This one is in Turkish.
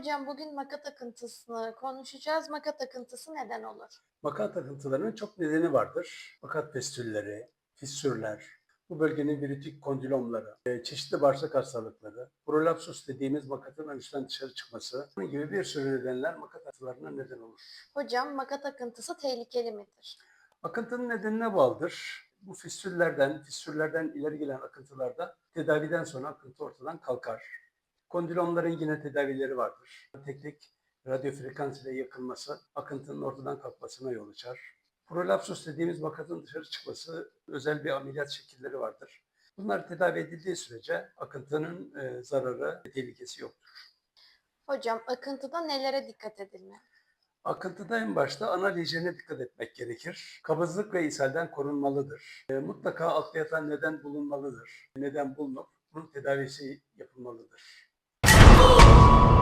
Hocam bugün maka takıntısını konuşacağız. Maka takıntısı neden olur? Makat takıntılarının çok nedeni vardır. Makat fistülleri, fissürler, bu bölgenin virütik kondilomları, e, çeşitli bağırsak hastalıkları, prolapsus dediğimiz makatın üstten dışarı çıkması bunun gibi bir sürü nedenler makat takıntılarına neden olur. Hocam maka takıntısı tehlikeli midir? Akıntının nedenine bağlıdır. Bu fistüllerden, fistüllerden ileri gelen akıntılarda tedaviden sonra akıntı ortadan kalkar. Kondilomların yine tedavileri vardır. Teknik radyo frekans ile yakılması akıntının ortadan kalkmasına yol açar. Prolapsus dediğimiz makatın dışarı çıkması özel bir ameliyat şekilleri vardır. Bunlar tedavi edildiği sürece akıntının e, zararı, tehlikesi yoktur. Hocam akıntıda nelere dikkat edilmeli? Akıntıda en başta ana lejene dikkat etmek gerekir. Kabızlık ve ishalden korunmalıdır. E, mutlaka altta yatan neden bulunmalıdır. Neden bulunup bunun tedavisi yapılmalıdır. Oh!